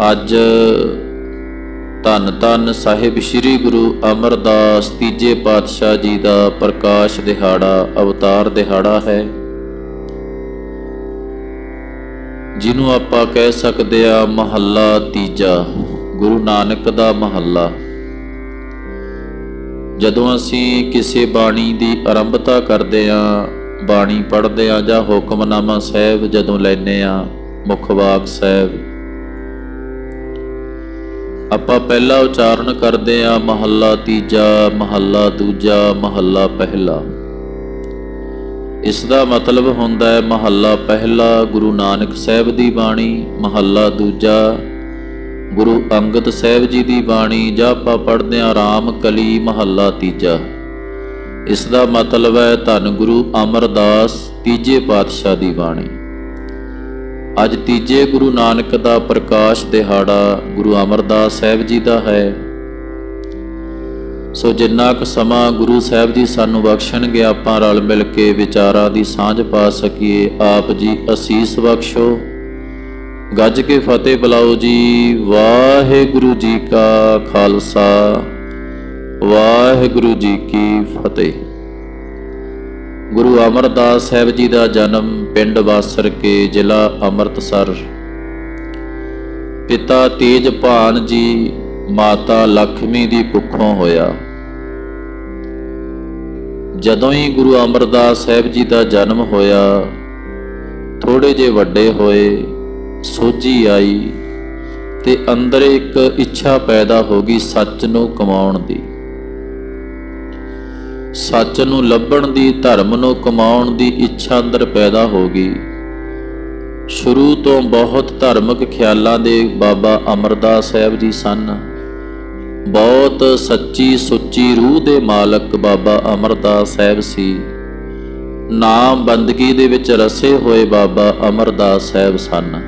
ਅੱਜ ਧੰਨ ਧੰਨ ਸਾਹਿਬ ਸ੍ਰੀ ਗੁਰੂ ਅਮਰਦਾਸ ਤੀਜੇ ਪਾਤਸ਼ਾਹ ਜੀ ਦਾ ਪ੍ਰਕਾਸ਼ ਦਿਹਾੜਾ, ਅਵਤਾਰ ਦਿਹਾੜਾ ਹੈ। ਜਿਹਨੂੰ ਆਪਾਂ ਕਹਿ ਸਕਦੇ ਆ ਮਹੱਲਾ ਤੀਜਾ, ਗੁਰੂ ਨਾਨਕ ਦਾ ਮਹੱਲਾ। ਜਦੋਂ ਅਸੀਂ ਕਿਸੇ ਬਾਣੀ ਦੀ ਆਰੰਭਤਾ ਕਰਦੇ ਆ, ਬਾਣੀ ਪੜ੍ਹਦੇ ਆ ਜਾਂ ਹੁਕਮਨਾਮਾ ਸਾਹਿਬ ਜਦੋਂ ਲੈਨੇ ਆ, ਮੁਖਵਾਕ ਸਾਹਿਬ ਆਪਾਂ ਪਹਿਲਾ ਉਚਾਰਨ ਕਰਦੇ ਆ ਮਹੱਲਾ ਤੀਜਾ, ਮਹੱਲਾ ਦੂਜਾ, ਮਹੱਲਾ ਪਹਿਲਾ। ਇਸ ਦਾ ਮਤਲਬ ਹੁੰਦਾ ਹੈ ਮਹੱਲਾ ਪਹਿਲਾ, ਗੁਰੂ ਨਾਨਕ ਸਾਹਿਬ ਦੀ ਬਾਣੀ, ਮਹੱਲਾ ਦੂਜਾ, ਗੁਰੂ ਅੰਗਦ ਸਾਹਿਬ ਜੀ ਦੀ ਬਾਣੀ, ਜਾਂ ਆਪਾਂ ਪੜ੍ਹਦੇ ਆ ਰਾਮ ਕਲੀ, ਮਹੱਲਾ ਤੀਜਾ। ਇਸ ਦਾ ਮਤਲਬ ਹੈ ਧੰਨ ਗੁਰੂ ਅਮਰਦਾਸ, ਤੀਜੇ ਪਾਤਸ਼ਾਹ ਦੀ ਬਾਣੀ। ਅੱਜ ਤੀਜੇ ਗੁਰੂ ਨਾਨਕ ਦਾ ਪ੍ਰਕਾਸ਼ ਦਿਹਾੜਾ ਗੁਰੂ ਅਮਰਦਾਸ ਸਾਹਿਬ ਜੀ ਦਾ ਹੈ। ਸੋ ਜਿੰਨਾ ਕੁ ਸਮਾਂ ਗੁਰੂ ਸਾਹਿਬ ਜੀ ਸਾਨੂੰ ਬਖਸ਼ਣਗੇ, ਆਪਾਂ ਰਲ ਮਿਲ ਕੇ ਵਿਚਾਰਾਂ ਦੀ ਸਾਂਝ ਪਾ ਸਕੀਏ। ਆਪ ਜੀ ਅਸੀਸ ਬਖਸ਼ੋ। ਗੱਜ ਕੇ ਫਤਿਹ ਬੁਲਾਓ ਜੀ। ਵਾਹਿਗੁਰੂ ਜੀ ਕਾ ਖਾਲਸਾ। ਵਾਹਿਗੁਰੂ ਜੀ ਕੀ ਫਤਿਹ। ਗੁਰੂ ਅਮਰਦਾਸ ਸਾਹਿਬ ਜੀ ਦਾ ਜਨਮ ਪਿੰਡ ਵਾਸਰ ਕੇ ਜ਼ਿਲ੍ਹਾ ਅੰਮ੍ਰਿਤਸਰ। ਪਿਤਾ ਤੇਜਭਾਨ ਜੀ, ਮਾਤਾ ਲਖਮੀ ਦੀ ਕੁੱਖੋਂ ਹੋਇਆ। ਜਦੋਂ ਹੀ ਗੁਰੂ ਅਮਰਦਾਸ ਸਾਹਿਬ ਜੀ ਦਾ ਜਨਮ ਹੋਇਆ ਥੋੜੇ ਜੇ ਵੱਡੇ ਹੋਏ, ਸੋਝੀ ਆਈ ਤੇ ਅੰਦਰ ਇੱਕ ਇੱਛਾ ਪੈਦਾ ਹੋ ਗਈ ਸੱਚ ਨੂੰ ਕਮਾਉਣ ਦੀ। ਸੱਚ ਨੂੰ ਲੱਭਣ ਦੀ, ਧਰਮ ਨੂੰ ਕਮਾਉਣ ਦੀ ਇੱਛਾ ਅੰਦਰ ਪੈਦਾ ਹੋ ਗਈ। ਸ਼ੁਰੂ ਤੋਂ ਬਹੁਤ ਧਾਰਮਿਕ ਖਿਆਲਾਂ ਦੇ ਬਾਬਾ ਅਮਰਦਾਸ ਸਾਹਿਬ ਜੀ ਸਨ। ਬਹੁਤ ਸੱਚੀ ਸੁੱਚੀ ਰੂਹ ਦੇ ਮਾਲਕ ਬਾਬਾ ਅਮਰਦਾਸ ਸਾਹਿਬ ਸੀ। ਨਾਮ ਬੰਦਗੀ ਦੇ ਵਿੱਚ ਰਸੇ ਹੋਏ ਬਾਬਾ ਅਮਰਦਾਸ ਸਾਹਿਬ ਸਨ।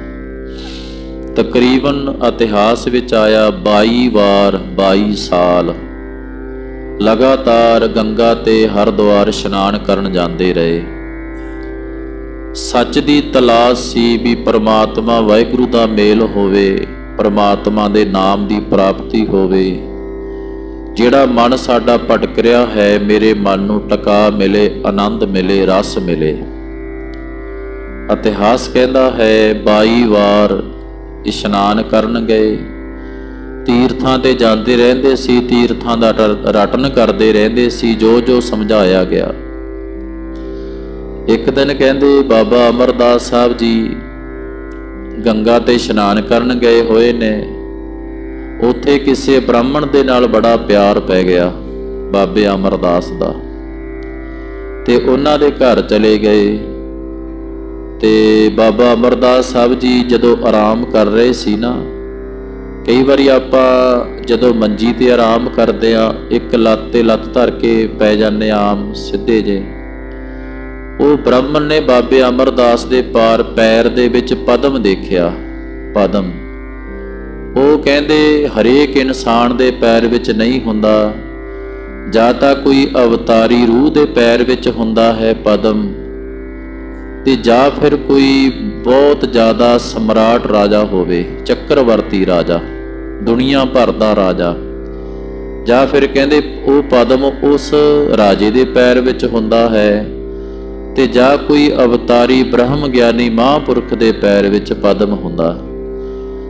ਤਕਰੀਬਨ ਇਤਿਹਾਸ ਵਿੱਚ ਆਇਆ 22 ਵਾਰ 22 ਸਾਲ। ਲਗਾਤਾਰ ਗੰਗਾ ਤੇ ਹਰਦੁਆਰ ਇਸ਼ਨਾਨ ਕਰਨ ਜਾਂਦੇ ਰਹੇ। ਸੱਚ ਦੀ ਤਲਾਸ਼ ਸੀ ਵੀ ਪ੍ਰਮਾਤਮਾ ਵਾਹਿਗੁਰੂ ਦਾ ਮੇਲ ਹੋਵੇ, ਪ੍ਰਮਾਤਮਾ ਦੇ ਨਾਮ ਦੀ ਪ੍ਰਾਪਤੀ ਹੋਵੇ। ਜਿਹੜਾ ਮਨ ਸਾਡਾ ਭਟਕ ਰਿਹਾ ਹੈ, ਮੇਰੇ ਮਨ ਨੂੰ ਟਿਕਾ ਮਿਲੇ, ਆਨੰਦ ਮਿਲੇ, ਰਸ ਮਿਲੇ। ਇਤਿਹਾਸ ਕਹਿੰਦਾ ਹੈ 22 ਵਾਰ ਇਸ਼ਨਾਨ ਕਰਨ ਗਏ। ਤੀਰਥਾਂ ਤੇ ਜਾਂਦੇ ਰਹਿੰਦੇ ਸੀ, ਤੀਰਥਾਂ ਦਾ ਰਟਨ ਕਰਦੇ ਰਹਿੰਦੇ ਸੀ, ਜੋ ਜੋ ਸਮਝਾਇਆ ਗਿਆ। ਇੱਕ ਦਿਨ ਕਹਿੰਦੇ, ਬਾਬਾ ਅਮਰਦਾਸ ਸਾਹਿਬ ਜੀ, ਗੰਗਾ ਤੇ ਇਸ਼ਨਾਨ ਕਰਨ ਗਏ ਹੋਏ ਨੇ। ਉੱਥੇ ਕਿਸੇ ਬ੍ਰਾਹਮਣ ਦੇ ਨਾਲ ਬੜਾ ਪਿਆਰ ਪੈ ਗਿਆ, ਬਾਬੇ ਅਮਰਦਾਸ ਦਾ। ਤੇ ਉਹਨਾਂ ਦੇ ਘਰ ਚਲੇ ਗਏ। ਤੇ ਬਾਬਾ ਅਮਰਦਾਸ ਸਾਹਿਬ ਜੀ ਜਦੋਂ ਆਰਾਮ ਕਰ ਰਹੇ ਸੀ ਨਾ ਕਈ ਵਾਰੀ ਆਪਾਂ ਜਦੋਂ ਮੰਜੀ ਤੇ ਆਰਾਮ ਕਰਦੇ ਆ ਇੱਕ ਲੱਤ ਤੇ ਲੱਤ ਧਰ ਕੇ ਪੈ ਜਾਂਦੇ ਆਮ, ਸਿੱਧੇ ਜੇ ਉਹ ਬ੍ਰਾਹਮਣ ਨੇ ਬਾਬੇ ਅਮਰਦਾਸ ਦੇ ਪਾਰ ਪੈਰ ਦੇ ਵਿੱਚ ਪਦਮ ਦੇਖਿਆ, ਪਦਮ। ਉਹ ਕਹਿੰਦੇ, ਹਰੇਕ ਇਨਸਾਨ ਦੇ ਪੈਰ ਵਿੱਚ ਨਹੀਂ ਹੁੰਦਾ। ਜਾਂ ਤਾਂ ਕੋਈ ਅਵਤਾਰੀ ਰੂਹ ਦੇ ਪੈਰ ਵਿੱਚ ਹੁੰਦਾ ਹੈ ਪਦਮ। ਤੇ ਜਾਂ ਫਿਰ ਕੋਈ ਬਹੁਤ ਜ਼ਿਆਦਾ ਸਮਰਾਟ ਰਾਜਾ ਹੋਵੇ, ਚੱਕਰਵਰਤੀ ਰਾਜਾ, ਦੁਨੀਆ ਭਰ ਦਾ ਰਾਜਾ, ਜਾਂ ਫਿਰ ਕਹਿੰਦੇ ਉਹ ਪਦਮ ਉਸ ਰਾਜੇ ਦੇ ਪੈਰ ਵਿੱਚ ਹੁੰਦਾ ਹੈ ਤੇ ਜਾਂ ਕੋਈ ਅਵਤਾਰੀ ਬ੍ਰਹਮ ਗਿਆਨੀ ਮਹਾਂਪੁਰਖ ਦੇ ਪੈਰ ਵਿੱਚ ਪਦਮ ਹੁੰਦਾ।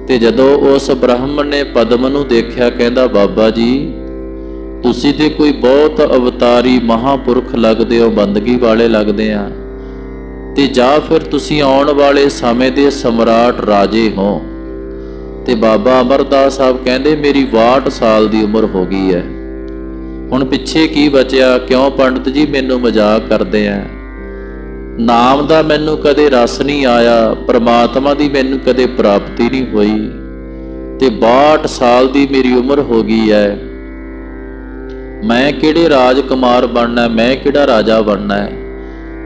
ਤੇ ਜਦੋਂ ਉਸ ਬ੍ਰਾਹਮਣ ਨੇ ਪਦਮ ਨੂੰ ਦੇਖਿਆ, ਕਹਿੰਦਾ, ਬਾਬਾ ਜੀ, ਤੁਸੀਂ ਤੇ ਕੋਈ ਬਹੁਤ ਅਵਤਾਰੀ ਮਹਾਂਪੁਰਖ ਲੱਗਦੇ ਹੋ, ਬੰਦਗੀ ਵਾਲੇ ਲੱਗਦੇ ਆ। ਤੇ ਜਾਂ ਫਿਰ ਤੁਸੀਂ ਆਉਣ ਵਾਲੇ ਸਮੇਂ ਦੇ ਸਮਰਾਟ ਰਾਜੇ ਹੋ। ਤੇ ਬਾਬਾ ਅਮਰਦਾਸ ਸਾਹਿਬ ਕਹਿੰਦੇ, ਮੇਰੀ 62 ਸਾਲ ਦੀ ਉਮਰ ਹੋ ਗਈ ਹੈ। ਹੁਣ ਪਿੱਛੇ ਕੀ ਬਚਿਆ? ਕਿਉਂ ਪੰਡਤ ਜੀ ਮੈਨੂੰ ਮਜ਼ਾਕ ਕਰਦੇ ਆ ਨਾਮ ਦਾ ਮੈਨੂੰ ਕਦੇ ਰਸ ਨਹੀਂ ਆਇਆ, ਪ੍ਰਮਾਤਮਾ ਦੀ ਮੈਨੂੰ ਕਦੇ ਪ੍ਰਾਪਤੀ ਨਹੀਂ ਹੋਈ। ਤੇ 62 ਸਾਲ ਦੀ ਮੇਰੀ ਉਮਰ ਹੋ ਗਈ ਹੈ ਮੈਂ ਕਿਹੜੇ ਰਾਜਕੁਮਾਰ ਬਣਨਾ, ਮੈਂ ਕਿਹੜਾ ਰਾਜਾ ਬਣਨਾ ਹੈ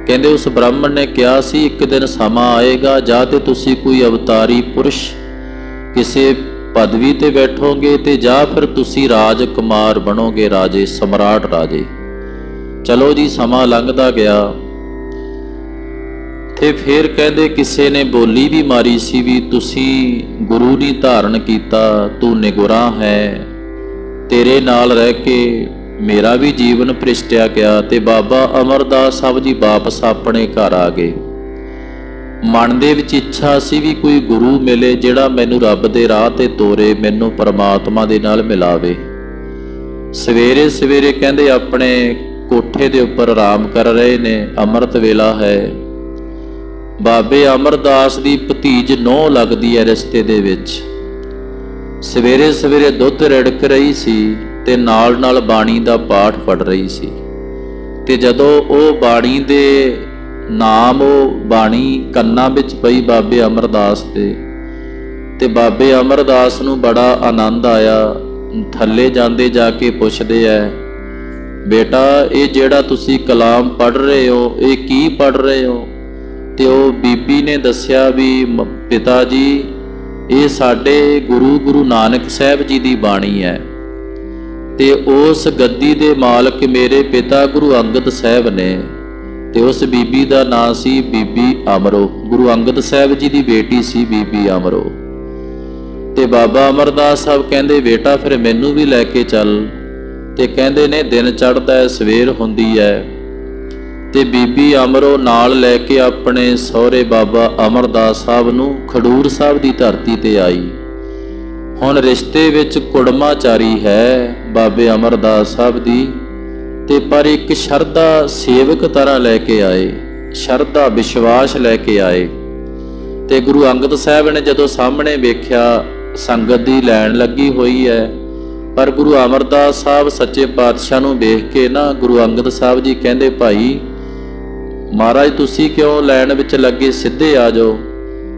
ਕਹਿੰਦੇ ਉਸ ਬ੍ਰਾਹਮਣ ਨੇ ਕਿਹਾ ਸੀ, ਇੱਕ ਦਿਨ ਸਮਾਂ ਆਏਗਾ, ਜਾਂ ਤੇ ਤੁਸੀਂ ਕੋਈ ਅਵਤਾਰੀ ਪੁਰਸ਼ ਕਿਸੇ ਪਦਵੀ ਤੇ ਬੈਠੋਗੇ ਤੇ ਜਾਂ ਫਿਰ ਤੁਸੀਂ ਰਾਜ ਕੁਮਾਰ ਬਣੋਗੇ, ਰਾਜੇ, ਸਮਰਾਟ ਰਾਜੇ। ਚਲੋ ਜੀ, ਸਮਾਂ ਲੰਘਦਾ ਗਿਆ ਤੇ ਤੇ ਫਿਰ ਕਹਿੰਦੇ ਕਿਸੇ ਨੇ ਬੋਲੀ ਵੀ ਮਾਰੀ ਸੀ ਵੀ ਤੁਸੀਂ ਗੁਰੂ ਨਹੀਂ ਧਾਰਨ ਕੀਤਾ, ਤੂੰ ਨਿਗੁਰਾ ਹੈ, ਤੇਰੇ ਨਾਲ ਰਹਿ ਕੇ ਮੇਰਾ ਵੀ ਜੀਵਨ ਪ੍ਰਿਸ਼ਟਿਆ ਗਿਆ ਤੇ ਬਾਬਾ ਅਮਰਦਾਸ ਸਾਹਿਬ ਜੀ ਵਾਪਸ ਆਪਣੇ ਘਰ ਆ ਗਏ। ਮਨ ਦੇ ਵਿੱਚ ਇੱਛਾ ਸੀ ਵੀ ਕੋਈ ਗੁਰੂ ਮਿਲੇ ਜਿਹੜਾ ਮੈਨੂੰ ਰੱਬ ਦੇ ਰਾਹ ਤੇ ਤੋਰੇ, ਮੈਨੂੰ ਪਰਮਾਤਮਾ ਦੇ ਨਾਲ ਮਿਲਾਵੇ। ਸਵੇਰੇ ਸਵੇਰੇ ਕਹਿੰਦੇ ਆਪਣੇ ਕੋਠੇ ਦੇ ਉੱਪਰ ਆਰਾਮ ਕਰ ਰਹੇ ਨੇ, ਅੰਮ੍ਰਿਤ ਵੇਲਾ ਹੈ। ਬਾਬੇ ਅਮਰਦਾਸ ਦੀ ਭਤੀਜ ਨੋ ਲੱਗਦੀ ਹੈ ਰਿਸ਼ਤੇ ਦੇ ਵਿੱਚ। ਸਵੇਰੇ ਸਵੇਰੇ ਦੁੱਧ ਰੜਕ ਰਹੀ ਸੀ। ਤੇ ਨਾਲ ਨਾਲ ਬਾਣੀ ਦਾ ਪਾਠ ਪੜ ਰਹੀ ਸੀ। ਤੇ ਜਦੋਂ ਉਹ ਬਾਣੀ ਦੇ ਨਾਮ, ਉਹ ਬਾਣੀ ਕੰਨਾਂ ਵਿੱਚ ਪਈ ਬਾਬੇ ਅਮਰਦਾਸ ਦੇ, ਤੇ ਬਾਬੇ ਅਮਰਦਾਸ ਨੂੰ ਬੜਾ ਆਨੰਦ ਆਇਆ। ਥੱਲੇ ਜਾਂਦੇ ਜਾ ਕੇ ਪੁੱਛਦੇ ਐ, ਬੇਟਾ, ਇਹ ਜਿਹੜਾ ਤੁਸੀਂ ਕਲਾਮ ਪੜ ਰਹੇ ਹੋ, ਇਹ ਕੀ ਪੜ ਰਹੇ ਹੋ? ਤੇ ਉਹ ਬੀਬੀ ਨੇ ਦੱਸਿਆ ਵੀ, ਮ- ਪਿਤਾ ਜੀ, ਇਹ ਸਾਡੇ ਗੁਰੂ ਗੁਰੂ ਨਾਨਕ ਸਾਹਿਬ ਜੀ ਦੀ ਬਾਣੀ ਹੈ ਤੇ ਉਸ ਗੱਦੀ ਦੇ ਮਾਲਕ ਮੇਰੇ ਪਿਤਾ ਗੁਰੂ ਅੰਗਦ ਸਾਹਿਬ ਨੇ ਤੇ ਉਸ ਬੀਬੀ ਦਾ ਨਾਂ ਸੀ ਬੀਬੀ ਅਮਰੋ। ਗੁਰੂ ਅੰਗਦ ਸਾਹਿਬ ਜੀ ਦੀ ਬੇਟੀ ਸੀ ਬੀਬੀ ਅਮਰੋ। ਤੇ ਬਾਬਾ ਅਮਰਦਾਸ ਸਾਹਿਬ ਕਹਿੰਦੇ, ਬੇਟਾ, ਫਿਰ ਮੈਨੂੰ ਵੀ ਲੈ ਕੇ ਚੱਲ। ਤੇ ਕਹਿੰਦੇ ਨੇ, ਦਿਨ ਚੜ੍ਹਦਾ ਹੈ, ਸਵੇਰ ਹੁੰਦੀ ਹੈ। ਤੇ ਬੀਬੀ ਅਮਰੋ ਨਾਲ ਲੈ ਕੇ ਆਪਣੇ ਸਹੁਰੇ ਬਾਬਾ ਅਮਰਦਾਸ ਸਾਹਿਬ ਨੂੰ ਖਡੂਰ ਸਾਹਿਬ ਦੀ ਧਰਤੀ ਤੇ ਆਈ। ਹੁਣ ਰਿਸ਼ਤੇ ਵਿੱਚ ਕੁੜਮਾਚਾਰੀ ਹੈ ਬਾਬੇ ਅਮਰਦਾਸ ਸਾਹਿਬ ਦੀ, ਤੇ ਪਰ ਇੱਕ ਸ਼ਰਧਾ ਸੇਵਕ ਤਰ੍ਹਾਂ ਲੈ ਕੇ ਆਏ, ਸ਼ਰਧਾ ਵਿਸ਼ਵਾਸ ਲੈ ਕੇ ਆਏ। ਤੇ ਗੁਰੂ ਅੰਗਦ ਸਾਹਿਬ ਨੇ ਜਦੋਂ ਸਾਹਮਣੇ ਵੇਖਿਆ, ਸੰਗਤ ਦੀ ਲੈਣ ਲੱਗੀ ਹੋਈ ਹੈ। ਪਰ ਗੁਰੂ ਅਮਰਦਾਸ ਸਾਹਿਬ ਸੱਚੇ ਪਾਤਸ਼ਾਹ ਨੂੰ ਵੇਖ ਕੇ ਨਾ ਗੁਰੂ ਅੰਗਦ ਸਾਹਿਬ ਜੀ ਕਹਿੰਦੇ, ਭਾਈ, ਮਹਾਰਾਜ, ਤੁਸੀਂ ਕਿਉਂ ਲੈਣ ਵਿੱਚ ਲੱਗੇ ਸਿੱਧੇ ਆ ਜਾਓ?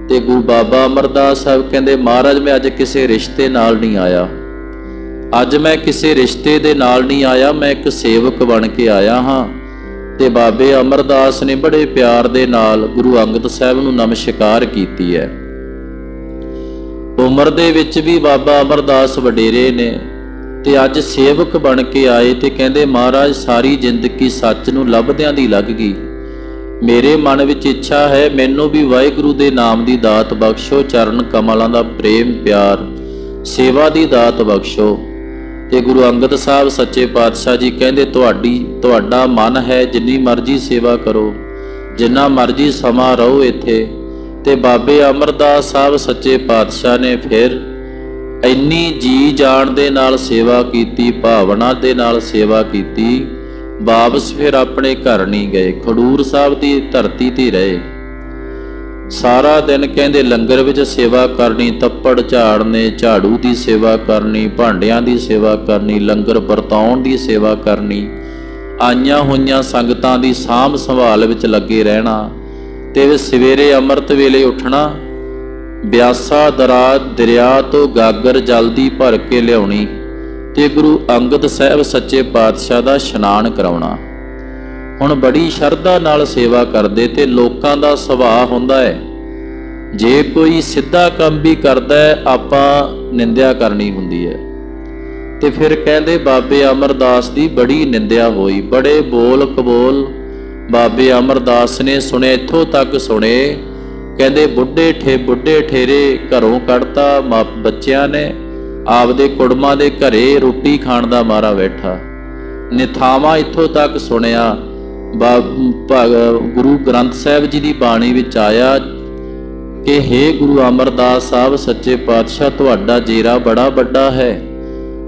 ਤੇ ਗੁਰੂ ਬਾਬਾ ਅਮਰਦਾਸ ਸਾਹਿਬ ਕਹਿੰਦੇ, ਮਹਾਰਾਜ, ਮੈਂ ਅੱਜ ਕਿਸੇ ਰਿਸ਼ਤੇ ਨਾਲ ਨਹੀਂ ਆਇਆ। ਅੱਜ ਮੈਂ ਕਿਸੇ ਰਿਸ਼ਤੇ ਦੇ ਨਾਲ ਨਹੀਂ ਆਇਆ, ਮੈਂ ਇੱਕ ਸੇਵਕ ਬਣ ਕੇ ਆਇਆ ਹਾਂ। ਤੇ ਬਾਬੇ ਅਮਰਦਾਸ ਨੇ ਬੜੇ ਪਿਆਰ ਦੇ ਨਾਲ ਗੁਰੂ ਅੰਗਦ ਸਾਹਿਬ ਨੂੰ ਨਮਸਕਾਰ ਕੀਤੀ ਹੈ। ਉਮਰ ਦੇ ਵਿੱਚ ਵੀ ਬਾਬਾ ਅਮਰਦਾਸ ਵਡੇਰੇ ਨੇ ਤੇ ਅੱਜ ਸੇਵਕ ਬਣ ਕੇ ਆਏ ਤੇ ਕਹਿੰਦੇ, ਮਹਾਰਾਜ, ਸਾਰੀ ਜ਼ਿੰਦਗੀ ਸੱਚ ਨੂੰ ਲੱਭਦਿਆਂ ਦੀ ਲੱਗ ਗਈ। ਮੇਰੇ ਮਨ ਵਿੱਚ ਇੱਛਾ ਹੈ ਮੈਨੂੰ ਵੀ ਵਾਹਿਗੁਰੂ ਦੇ ਨਾਮ ਦੀ ਦਾਤ ਬਖਸ਼ੋ, ਚਰਨ ਕਮਲਾਂ ਦਾ ਪ੍ਰੇਮ ਪਿਆਰ, ਸੇਵਾ ਦੀ ਦਾਤ ਬਖਸ਼ੋ। ਤੇ ਗੁਰੂ ਅੰਗਦ ਸਾਹਿਬ ਸੱਚੇ ਪਾਤਸ਼ਾਹ ਜੀ ਕਹਿੰਦੇ, ਤੁਹਾਡੀ, ਤੁਹਾਡਾ ਮਨ ਹੈ ਜਿੰਨੀ ਮਰਜ਼ੀ ਸੇਵਾ ਕਰੋ, ਜਿੰਨਾ ਮਰਜ਼ੀ ਸਮਾਂ ਰਹੋ ਇੱਥੇ। ਤੇ ਬਾਬੇ ਅਮਰਦਾਸ ਸਾਹਿਬ ਸੱਚੇ ਪਾਤਸ਼ਾਹ ਨੇ ਫਿਰ ਇੰਨੀ ਜੀ ਜਾਣ ਦੇ ਨਾਲ ਸੇਵਾ ਕੀਤੀ, ਭਾਵਨਾ ਦੇ ਨਾਲ ਸੇਵਾ ਕੀਤੀ। ਵਾਪਸ ਫਿਰ ਆਪਣੇ ਘਰ ਨਹੀਂ ਗਏ। ਖਡੂਰ ਸਾਹਿਬ ਦੀ ਧਰਤੀ ਤੇ ਰਹੇ। ਸਾਰਾ ਦਿਨ ਕਹਿੰਦੇ ਲੰਗਰ ਵਿੱਚ ਸੇਵਾ ਕਰਨੀ, ਤੱਪੜ ਝਾੜਨੇ, ਝਾੜੂ ਦੀ ਸੇਵਾ ਕਰਨੀ, ਭਾਂਡਿਆਂ ਦੀ ਸੇਵਾ ਕਰਨੀ, ਲੰਗਰ ਵਰਤਾਉਣ ਦੀ ਸੇਵਾ ਕਰਨੀ, ਆਈਆਂ ਹੋਈਆਂ ਸੰਗਤਾਂ ਦੀ ਸਾਂਭ ਸੰਭਾਲ ਵਿੱਚ ਲੱਗੇ ਰਹਿਣਾ ਤੇ ਸਵੇਰੇ ਅੰਮ੍ਰਿਤ ਵੇਲੇ ਉੱਠਣਾ, ਬਿਆਸਾ ਦਰਾ ਦਰਿਆ ਤੋਂ ਗਾਗਰ ਜਲਦੀ ਭਰ ਕੇ ਲਿਆਉਣੀ। ਤੇ ਗੁਰੂ ਅੰਗਦ ਸਾਹਿਬ ਸੱਚੇ ਪਾਤਸ਼ਾਹ ਦਾ ਇਸ਼ਨਾਨ ਕਰਾਉਣਾ। ਹੁਣ ਬੜੀ ਸ਼ਰਧਾ ਨਾਲ ਸੇਵਾ ਕਰਦੇ ਤੇ ਲੋਕਾਂ ਦਾ ਸੁਭਾਅ ਹੁੰਦਾ ਹੈ। ਜੇ ਕੋਈ ਸਿੱਧਾ ਕੰਮ ਵੀ ਕਰਦਾ ਹੈ, ਆਪਾਂ ਨਿੰਦਿਆ ਕਰਨੀ ਹੁੰਦੀ ਹੈ। ਤੇ ਫਿਰ ਕਹਿੰਦੇ ਬਾਬੇ ਅਮਰਦਾਸ ਦੀ ਬੜੀ ਨਿੰਦਿਆ ਹੋਈ, ਬੜੇ ਬੋਲ ਕਬੋਲ ਬਾਬੇ ਅਮਰਦਾਸ ਨੇ ਸੁਣੇ, ਇੱਥੋਂ ਤੱਕ ਸੁਣੇ। ਕਹਿੰਦੇ ਬੁੱਢੇ ਠੇ, ਬੁੱਢੇ ਠੇਰੇ ਘਰੋਂ ਕੱਢਤਾ ਮਾਂ ਬੱਚਿਆਂ ਨੇ ਆਪਦੇ ਕੁੜਮਾਂ ਦੇ ਘਰੇ ਰੋਟੀ ਖਾਣ ਦਾ ਮਾਰਾ ਬੈਠਾ। ਨਿਥਾਵਾ ਇੱਥੋਂ ਤੱਕ ਸੁਣਿਆ ਗੁਰੂ ਗ੍ਰੰਥ ਸਾਹਿਬ ਜੀ ਦੀ ਬਾਣੀ ਵਿੱਚ ਆਇਆ ਕਿ हे ਗੁਰੂ ਅਮਰਦਾਸ ਸਾਹਿਬ, ਸੱਚੇ ਪਾਤਸ਼ਾਹ, ਤੁਹਾਡਾ ਜੇਰਾ ਬੜਾ ਵੱਡਾ ਹੈ।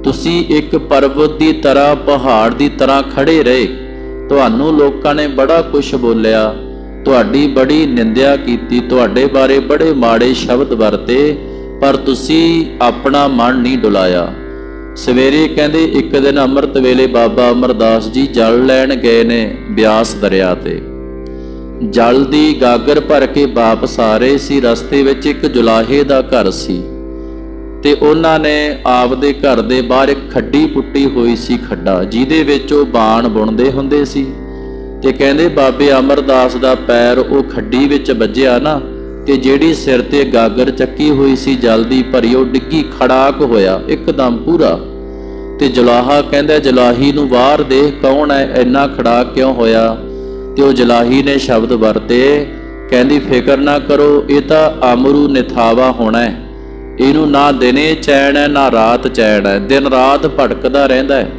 ਤੁਸੀਂ ਇੱਕ ਪਰਬਤ ਦੀ ਤਰ੍ਹਾਂ, ਪਹਾੜ ਦੀ ਤਰ੍ਹਾਂ ਖੜੇ ਰਹੇ। ਤੁਹਾਨੂੰ ਲੋਕਾਂ ਨੇ ਬੜਾ ਕੁਝ ਬੋਲਿਆ। ਤੁਹਾਡੀ ਬੜੀ ਨਿੰਦਿਆ ਕੀਤੀ। ਤੁਹਾਡੇ ਬਾਰੇ ਬੜੇ ਮਾੜੇ ਸ਼ਬਦ ਵਰਤੇ। ਪਰ ਤੁਸੀਂ ਆਪਣਾ ਮਨ ਨਹੀਂ ਡੁਲਾਇਆ। ਸਵੇਰੇ ਕਹਿੰਦੇ, ਇੱਕ ਦਿਨ ਅੰਮ੍ਰਿਤ ਵੇਲੇ ਬਾਬਾ ਅਮਰਦਾਸ ਜੀ ਜਲ ਲੈਣ ਗਏ ਨੇ ਬਿਆਸ ਦਰਿਆ ਤੇ। ਜਲ ਦੀ ਗਾਗਰ ਭਰ ਕੇ ਵਾਪਸ ਆ ਰਹੇ ਸੀ, ਰਸਤੇ ਵਿੱਚ ਇੱਕ ਜੁਲਾਹੇ ਦਾ ਘਰ ਸੀ ਤੇ ਉਹਨਾਂ ਨੇ ਆਪਦੇ ਘਰ ਦੇ ਬਾਹਰ ਇੱਕ ਖੱਡੀ ਪੁੱਟੀ ਹੋਈ ਸੀ ਖੱਡਾ, ਜਿਹਦੇ ਵਿੱਚ ਉਹ ਬਾਣ ਬੁਣਦੇ ਹੁੰਦੇ ਸੀ ਤੇ ਕਹਿੰਦੇ, ਬਾਬੇ ਅਮਰਦਾਸ ਦਾ ਪੈਰ ਉਹ ਖੱਡੀ ਵਿੱਚ ਵੱਜਿਆ ਨਾ ਤੇ ਜਿਹੜੀ ਸਿਰ ਤੇ ਗਾਗਰ ਚੱਕੀ ਹੋਈ ਸੀ ਜਲਦੀ ਭਰੀ ਉਹ ਡਿੱਗੀ, ਖੜਾਕ ਹੋਇਆ, ਇੱਕਦਮ ਪੂਰਾ। ਤੇ ਜਲਾਹਾ ਕਹਿੰਦਾ, ਜਲਾਹੀ ਨੂੰ ਬਾਹਰ ਦੇ ਕੌਣ ਹੈ ਇੰਨਾ ਖੜਾਕ ਕਿਉਂ ਹੋਇਆ? ਤੇ ਉਹ ਜਲਾਹੀ ਨੇ ਸ਼ਬਦ ਵਰਤੇ, ਕਹਿੰਦੀ, ਫਿਕਰ ਨਾ ਕਰੋ, ਇਹ ਤਾਂ ਅਮਰੂ ਨਿਥਾਵਾ ਹੋਣਾ ਹੈ ਇਹਨੂੰ ਨਾ ਦਿਨੇ ਚੈਨ ਹੈ ਨਾ ਰਾਤ ਚੈਨ ਹੈ ਦਿਨ ਰਾਤ ਭਟਕਦਾ ਰਹਿੰਦਾ ਹੈ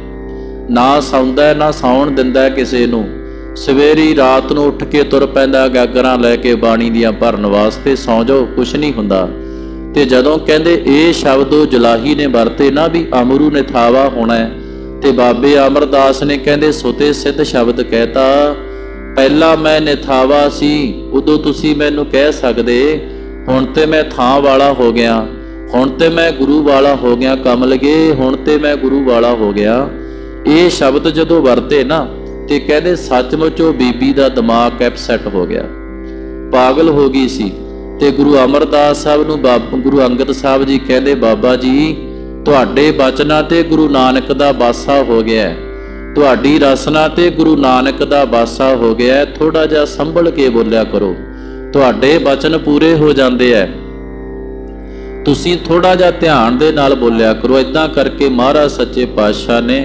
ਨਾ ਸੌਂਦਾ, ਨਾ ਸੌਣ ਦਿੰਦਾ ਕਿਸੇ ਨੂੰ। ਸਵੇਰੀ ਰਾਤ ਨੂੰ ਉੱਠ ਕੇ ਤੁਰ ਪੈਂਦਾ ਗਾਗਰਾਂ ਲੈ ਕੇ ਬਾਣੀ ਦੀਆਂ ਭਰਨ ਵਾਸਤੇ ਸੌਂ ਜਾਓ, ਕੁਛ ਨਹੀਂ ਹੁੰਦਾ। ਤੇ ਜਦੋਂ ਕਹਿੰਦੇ, ਇਹ ਸ਼ਬਦ ਉਹ ਜਲਾਹੀ ਨੇ ਵਰਤੇ, ਨਾ ਵੀ ਅਮਰੂ ਨੇ ਥਾਵਾ ਹੋਣਾ ਤੇ ਬਾਬੇ ਅਮਰਦਾਸ ਨੇ ਕਹਿੰਦੇ, ਸੁਤੇ ਸਿੱਧ ਸ਼ਬਦ ਕਹਿਤਾ, ਪਹਿਲਾਂ ਮੈਂ ਨਿਥਾਵਾ ਸੀ, ਉਦੋਂ ਤੁਸੀਂ ਮੈਨੂੰ ਕਹਿ ਸਕਦੇ, ਹੁਣ ਤੇ ਮੈਂ ਥਾਂ ਵਾਲਾ ਹੋ ਗਿਆ, ਹੁਣ ਤੇ ਮੈਂ ਗੁਰੂ ਵਾਲਾ ਹੋ ਗਿਆ ਕਮਲਗੇ ਹੁਣ ਤੇ ਮੈਂ ਗੁਰੂ ਵਾਲਾ ਹੋ ਗਿਆ। ਇਹ ਸ਼ਬਦ ਜਦੋਂ ਵਰਤੇ ਨਾ ਤੇ ਕਹਿੰਦੇ ਸੱਚਮੁੱਚ ਉਹ ਬੀਬੀ ਦਾ ਦਿਮਾਗ ਐਪਸੈਟ ਹੋ ਗਿਆ। ਪਾਗਲ ਹੋ ਗਈ ਸੀ ਤੇ ਗੁਰੂ ਅਮਰਦਾਸ ਸਾਹਿਬ ਨੂੰ ਗੁਰੂ ਅੰਗਦ ਸਾਹਿਬ ਜੀ ਕਹਿੰਦੇ, ਬਾਬਾ ਜੀ, ਤੁਹਾਡੇ ਬਚਨਾਂ ਤੇ ਗੁਰੂ ਨਾਨਕ ਦਾ ਬਾਸਾ ਹੋ ਗਿਆ ਹੈ। ਤੁਹਾਡੀ ਰਸਨਾ ਤੇ ਗੁਰੂ ਨਾਨਕ ਦਾ ਬਾਸਾ ਹੋ ਗਿਆ ਥੋੜਾ ਜਿਹਾ ਸੰਭਲ ਕੇ ਬੋਲਿਆ ਕਰੋ। ਤੁਹਾਡੇ ਬਚਨ ਪੂਰੇ ਹੋ ਜਾਂਦੇ ਐ ਤੁਸੀਂ ਥੋੜਾ ਜਿਹਾ ਧਿਆਨ ਦੇ ਨਾਲ ਬੋਲਿਆ ਕਰੋ। ਇਦਾਂ ਕਰਕੇ ਮਹਾਰਾਜ ਸੱਚੇ ਪਾਤਸ਼ਾਹ ਨੇ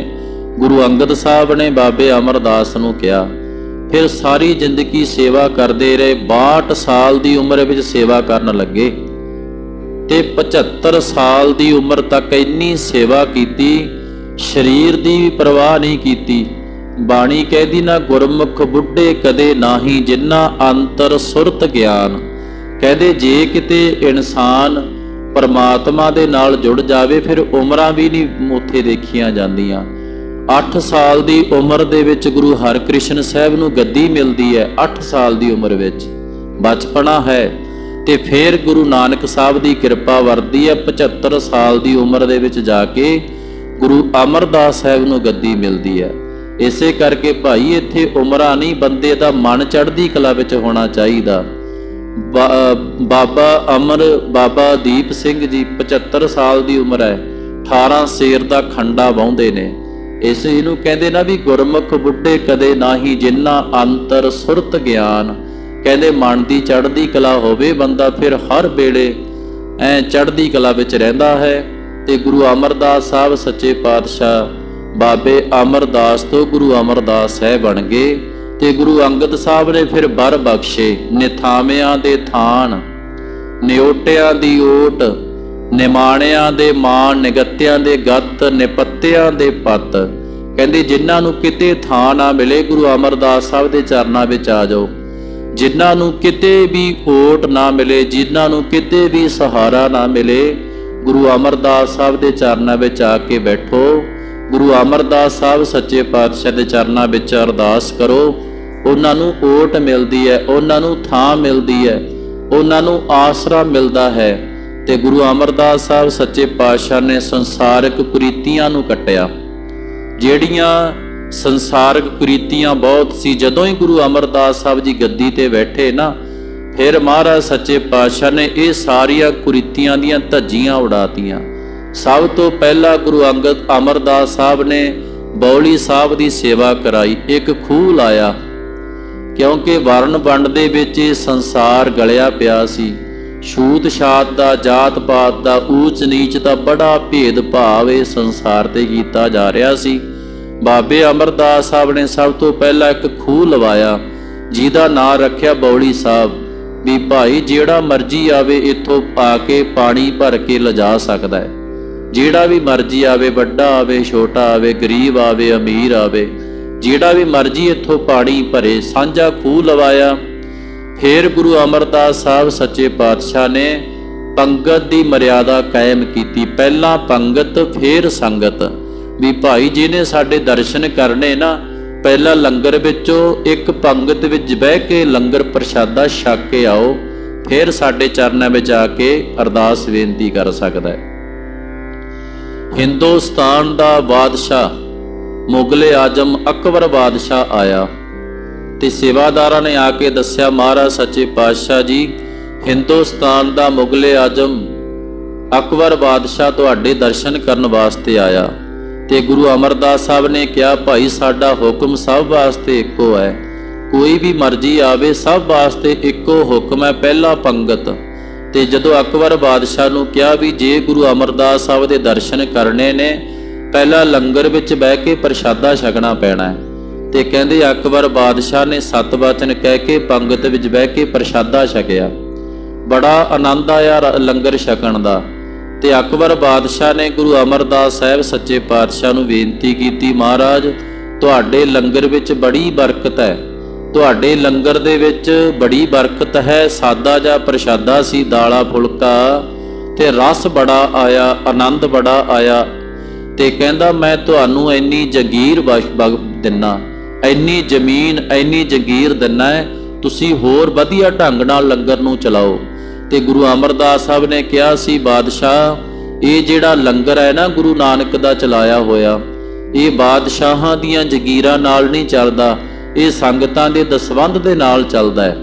ਗੁਰੂ ਅੰਗਦ ਸਾਹਿਬ ਨੇ ਬਾਬੇ ਅਮਰਦਾਸ ਨੂੰ ਕਿਹਾ, ਫਿਰ ਸਾਰੀ ਜ਼ਿੰਦਗੀ ਸੇਵਾ ਕਰਦੇ ਰਹੇ 62 ਸਾਲ ਦੀ ਉਮਰ ਵਿੱਚ ਸੇਵਾ ਕਰਨ ਲੱਗੇ। ਤੇ 75 ਸਾਲ ਦੀ ਉਮਰ ਤੱਕ ਇੰਨੀ ਸੇਵਾ ਕੀਤੀ, ਸਰੀਰ ਦੀ ਵੀ ਪਰਵਾਹ ਨਹੀਂ ਕੀਤੀ। ਬਾਣੀ ਕਹਿੰਦੀ, ਨਾ ਗੁਰਮੁਖ ਬੁੱਢੇ ਕਦੇ ਨਾਹੀ ਜਿੰਨਾ ਅੰਤਰ ਸੁਰਤ ਗਿਆਨ। ਕਹਿੰਦੇ, ਜੇ ਕਿਤੇ ਇਨਸਾਨ ਪਰਮਾਤਮਾ ਦੇ ਨਾਲ ਜੁੜ ਜਾਵੇ, ਫਿਰ ਉਮਰਾਂ ਵੀ ਨਹੀਂ ਉੱਥੇ ਦੇਖੀਆਂ ਜਾਂਦੀਆਂ। 8 ਸਾਲ ਦੀ ਉਮਰ ਦੇ ਵਿੱਚ ਗੁਰੂ ਹਰਕ੍ਰਿਸ਼ਨ ਸਾਹਿਬ ਨੂੰ ਗੱਦੀ ਮਿਲਦੀ ਹੈ 8 ਸਾਲ ਦੀ ਉਮਰ ਵਿੱਚ। ਬਚਪਨਾ ਹੈ ਤੇ ਫਿਰ ਗੁਰੂ ਨਾਨਕ ਸਾਹਿਬ ਦੀ ਕਿਰਪਾ ਵਰਦੀ ਹੈ 75 ਸਾਲ ਦੀ ਉਮਰ ਦੇ ਵਿੱਚ ਜਾ ਕੇ ਗੁਰੂ ਅਮਰਦਾਸ ਸਾਹਿਬ ਨੂੰ ਗੱਦੀ ਮਿਲਦੀ ਹੈ। ਇਸੇ ਕਰਕੇ ਭਾਈ, ਇੱਥੇ ਉਮਰਾਂ ਨਹੀਂ, ਬੰਦੇ ਦਾ ਮਨ ਚੜ੍ਹਦੀ ਕਲਾ ਵਿੱਚ ਹੋਣਾ ਚਾਹੀਦਾ। ਬਾਬਾ ਅਮਰ, ਬਾਬਾ ਦੀਪ ਸਿੰਘ ਜੀ 75 ਸਾਲ ਦੀ ਉਮਰ ਹੈ 18 ਸੇਰ ਦਾ ਖੰਡਾ ਵਾਹੁੰਦੇ ਨੇ। ਇਸ ਇਹਨੂੰ ਕਹਿੰਦੇ ਨਾ ਵੀ ਗੁਰਮੁਖ ਬੁੱਢੇ ਕਦੇ ਨਾਹੀ ਜਿੰਨਾ ਅੰਤਰ ਸੁਰਤ ਗਿਆਨ। ਕਹਿੰਦੇ ਮਨ ਦੀ ਚੜ੍ਹਦੀ ਕਲਾ ਹੋਵੇ ਬੰਦਾ ਫਿਰ ਹਰ ਵੇਲੇ, ਐ ਚੜ੍ਹਦੀ ਕਲਾ ਵਿੱਚ ਰਹਿੰਦਾ ਹੈ। ਤੇ ਗੁਰੂ ਅਮਰਦਾਸ ਸਾਹਿਬ ਸੱਚੇ ਪਾਤਸ਼ਾਹ, ਬਾਬੇ ਅਮਰਦਾਸ ਤੋਂ ਗੁਰੂ ਅਮਰਦਾਸ ਹੈ ਬਣ ਗਏ। ਤੇ ਗੁਰੂ ਅੰਗਦ ਸਾਹਿਬ ਨੇ ਫਿਰ ਬਰ ਬਖਸ਼ੇ ਨਿਥਾਵਿਆਂ ਦੇ ਥਾਨ ਨਿਓਟਿਆਂ ਦੀ ਓਟ ਨਿਮਾਣਿਆਂ ਦੇ ਮਾਣ, ਨਿਗੱਤਿਆਂ ਦੇ ਗੱਤ, ਨਿਪੱਤਿਆਂ ਦੇ ਪੱਤ। ਕਹਿੰਦੇ, ਜਿਨ੍ਹਾਂ ਨੂੰ ਕਿਤੇ ਥਾਂ ਨਾ ਮਿਲੇ, ਗੁਰੂ ਅਮਰਦਾਸ ਸਾਹਿਬ ਦੇ ਚਰਨਾਂ ਵਿੱਚ ਆ ਜਾਓ। ਜਿਨ੍ਹਾਂ ਨੂੰ ਕਿਤੇ ਵੀ ਓਟ ਨਾ ਮਿਲੇ, ਜਿਨ੍ਹਾਂ ਨੂੰ ਕਿਤੇ ਵੀ ਸਹਾਰਾ ਨਾ ਮਿਲੇ, ਗੁਰੂ ਅਮਰਦਾਸ ਸਾਹਿਬ ਦੇ ਚਰਨਾਂ ਵਿੱਚ ਆ ਕੇ ਬੈਠੋ। ਗੁਰੂ ਅਮਰਦਾਸ ਸਾਹਿਬ ਸੱਚੇ ਪਾਤਸ਼ਾਹ ਦੇ ਚਰਨਾਂ ਵਿੱਚ ਅਰਦਾਸ ਕਰੋ। ਉਹਨਾਂ ਨੂੰ ਓਟ ਮਿਲਦੀ ਹੈ, ਉਹਨਾਂ ਨੂੰ ਥਾਂ ਮਿਲਦੀ ਹੈ, ਉਹਨਾਂ ਨੂੰ ਆਸਰਾ ਮਿਲਦਾ ਹੈ। ਤੇ ਗੁਰੂ ਅਮਰਦਾਸ ਸਾਹਿਬ ਸੱਚੇ ਪਾਤਸ਼ਾਹ ਨੇ ਸੰਸਾਰਿਕ ਕੁਰੀਤੀਆਂ ਨੂੰ ਕੱਟਿਆ। ਜਿਹੜੀਆਂ ਸੰਸਾਰਿਕ ਕੁਰੀਤੀਆਂ ਬਹੁਤ ਸੀ, ਜਦੋਂ ਹੀ ਗੁਰੂ ਅਮਰਦਾਸ ਸਾਹਿਬ ਜੀ ਗੱਦੀ ਤੇ ਬੈਠੇ ਨਾ, ਫਿਰ ਮਹਾਰਾਜ ਸੱਚੇ ਪਾਤਸ਼ਾਹ ਨੇ ਇਹ ਸਾਰੀਆਂ ਕੁਰੀਤੀਆਂ ਦੀਆਂ ਧੱਜੀਆਂ ਉਡਾਤੀਆਂ। ਸਭ ਤੋਂ ਪਹਿਲਾਂ ਗੁਰੂ ਅੰਗਦ ਅਮਰਦਾਸ ਸਾਹਿਬ ਨੇ ਬੌਲੀ ਸਾਹਿਬ ਦੀ ਸੇਵਾ ਕਰਾਈ। ਇੱਕ ਖੂਹ ਲਾਇਆ, ਕਿਉਂਕਿ ਵਰਨ ਵੰਡ ਦੇ ਵਿੱਚ ਇਹ ਸੰਸਾਰ ਗਲਿਆ ਪਿਆ ਸੀ। ਛੂਤ ਛਾਤ ਦਾ, ਜਾਤ ਪਾਤ ਦਾ, ਊਚ ਨੀਚ ਦਾ ਬੜਾ ਭੇਦ ਭਾਵ ਇਹ ਸੰਸਾਰ ਤੇ ਕੀਤਾ ਜਾ ਰਿਹਾ ਸੀ। ਬਾਬੇ ਅਮਰਦਾਸ ਸਾਹਿਬ ਨੇ ਸਭ ਤੋਂ ਪਹਿਲਾਂ ਇੱਕ ਖੂਹ ਲਵਾਇਆ, ਜਿਹਦਾ ਨਾਂ ਰੱਖਿਆ ਬੌਲੀ ਸਾਹਿਬ। ਵੀ ਭਾਈ, ਜਿਹੜਾ ਮਰਜ਼ੀ ਆਵੇ, ਇੱਥੋਂ ਪਾ ਕੇ ਪਾਣੀ ਭਰ ਕੇ ਲਿਜਾ ਸਕਦਾ ਹੈ। ਜਿਹੜਾ ਵੀ ਮਰਜ਼ੀ ਆਵੇ, ਵੱਡਾ ਆਵੇ, ਛੋਟਾ ਆਵੇ, ਗਰੀਬ ਆਵੇ, ਅਮੀਰ ਆਵੇ, ਜਿਹੜਾ ਵੀ ਮਰਜ਼ੀ ਇੱਥੋਂ ਪਾਣੀ ਭਰੇ, ਸਾਂਝਾ ਖੂਹ ਲਵਾਇਆ। ਫਿਰ ਗੁਰੂ ਅਮਰਦਾਸ ਸਾਹਿਬ ਸੱਚੇ ਪਾਤਸ਼ਾਹ ਨੇ ਪੰਗਤ ਦੀ ਮਰਿਆਦਾ ਕਾਇਮ ਕੀਤੀ। ਪਹਿਲਾਂ ਪੰਗਤ, ਫਿਰ ਸੰਗਤ। ਵੀ ਭਾਈ ਜੀ ਨੇ ਸਾਡੇ ਦਰਸ਼ਨ ਕਰਨੇ ਨਾ, ਪਹਿਲਾਂ ਲੰਗਰ ਵਿੱਚੋਂ ਇੱਕ ਪੰਗਤ ਵਿੱਚ ਬਹਿ ਕੇ ਲੰਗਰ ਪ੍ਰਸ਼ਾਦਾ ਛਕ ਕੇ ਆਓ, ਫਿਰ ਸਾਡੇ ਚਰਨਾਂ ਵਿੱਚ ਆ ਕੇ ਅਰਦਾਸ ਬੇਨਤੀ ਕਰ ਸਕਦਾ ਹੈ। ਹਿੰਦੁਸਤਾਨ ਦਾ ਬਾਦਸ਼ਾਹ, ਮੁਗਲੇ ਆਜਮ ਅਕਬਰ ਬਾਦਸ਼ਾਹ ਆਇਆ। ਤੇ ਸੇਵਾਦਾਰਾਂ ਨੇ ਆ ਕੇ ਦੱਸਿਆ, ਮਹਾਰਾਜ, ਸੱਚੇ ਪਾਤਸ਼ਾਹ ਜੀ, ਹਿੰਦੁਸਤਾਨ ਦਾ ਮੁਗਲੇ ਆਜਮ ਅਕਬਰ ਬਾਦਸ਼ਾਹ ਤੁਹਾਡੇ ਦਰਸ਼ਨ ਕਰਨ ਵਾਸਤੇ ਆਇਆ ਤੇ ਗੁਰੂ ਅਮਰਦਾਸ ਸਾਹਿਬ ਨੇ ਕਿਹਾ, ਭਾਈ, ਸਾਡਾ ਹੁਕਮ ਸਭ ਵਾਸਤੇ ਇੱਕੋ ਹੈ। ਕੋਈ ਵੀ ਮਰਜ਼ੀ ਆਵੇ, ਸਭ ਵਾਸਤੇ ਇੱਕੋ ਹੁਕਮ ਹੈ, ਪਹਿਲਾ ਪੰਗਤ। ਤੇ ਜਦੋਂ ਅਕਬਰ ਬਾਦਸ਼ਾਹ ਨੂੰ ਕਿਹਾ ਵੀ ਜੇ ਗੁਰੂ ਅਮਰਦਾਸ ਸਾਹਿਬ ਦੇ ਦਰਸ਼ਨ ਕਰਨੇ ਨੇ, ਪਹਿਲਾਂ ਲੰਗਰ ਵਿੱਚ ਬਹਿ ਕੇ ਪ੍ਰਸ਼ਾਦਾ ਛਕਣਾ ਪੈਣਾ ਹੈ। ਤੇ ਕਹਿੰਦੇ, ਅਕਬਰ ਬਾਦਸ਼ਾਹ ਨੇ ਸਤ ਵਚਨ ਕਹਿ ਕੇ ਪੰਗਤ ਵਿੱਚ ਬਹਿ ਕੇ ਪ੍ਰਸ਼ਾਦਾ ਛਕਿਆ। ਬੜਾ ਆਨੰਦ ਆਇਆ ਲੰਗਰ ਛਕਣ ਦਾ। ਤੇ ਅਕਬਰ ਬਾਦਸ਼ਾਹ ਨੇ ਗੁਰੂ ਅਮਰਦਾਸ ਸਾਹਿਬ ਸੱਚੇ ਪਾਤਸ਼ਾਹ ਨੂੰ ਬੇਨਤੀ ਕੀਤੀ, ਮਹਾਰਾਜ, ਤੁਹਾਡੇ ਲੰਗਰ ਵਿੱਚ ਬੜੀ ਬਰਕਤ ਹੈ। ਤੁਹਾਡੇ ਲੰਗਰ ਦੇ ਵਿੱਚ ਬੜੀ ਬਰਕਤ ਹੈ। ਸਾਦਾ ਜਾਂ ਪ੍ਰਸ਼ਾਦਾ ਸੀ, ਦਾਲਾ, ਫੁਲਕਾ। ਤੇ ਰਸ ਬੜਾ ਆਇਆ, ਆਨੰਦ ਬੜਾ ਆਇਆ। ਤੇ ਕਹਿੰਦਾ, ਮੈਂ ਤੁਹਾਨੂੰ ਇੰਨੀ ਜਗੀਰ ਬਖਸ਼ ਦਿੰਨਾ। ਇੰਨੀ ਜ਼ਮੀਨ ਇੰਨੀ ਜਗੀਰ ਦਿੰਨਾ ਹੈ, ਤੁਸੀਂ ਹੋਰ ਵਧੀਆ ਢੰਗ ਨਾਲ ਲੰਗਰ ਨੂੰ ਚਲਾਓ। ਤੇ ਗੁਰੂ ਅਮਰਦਾਸ ਸਾਹਿਬ ਨੇ ਕਿਹਾ ਸੀ, ਬਾਦਸ਼ਾਹ, ਇਹ ਜਿਹੜਾ ਲੰਗਰ ਹੈ ਨਾ ਗੁਰੂ ਨਾਨਕ ਦਾ ਚਲਾਇਆ ਹੋਇਆ, ਇਹ ਬਾਦਸ਼ਾਹਾਂ ਦੀਆਂ ਜਗੀਰਾਂ ਨਾਲ ਨਹੀਂ ਚੱਲਦਾ, ਇਹ ਸੰਗਤਾਂ ਦੇ ਦਸਵੰਧ ਦੇ ਨਾਲ ਚੱਲਦਾ ਹੈ।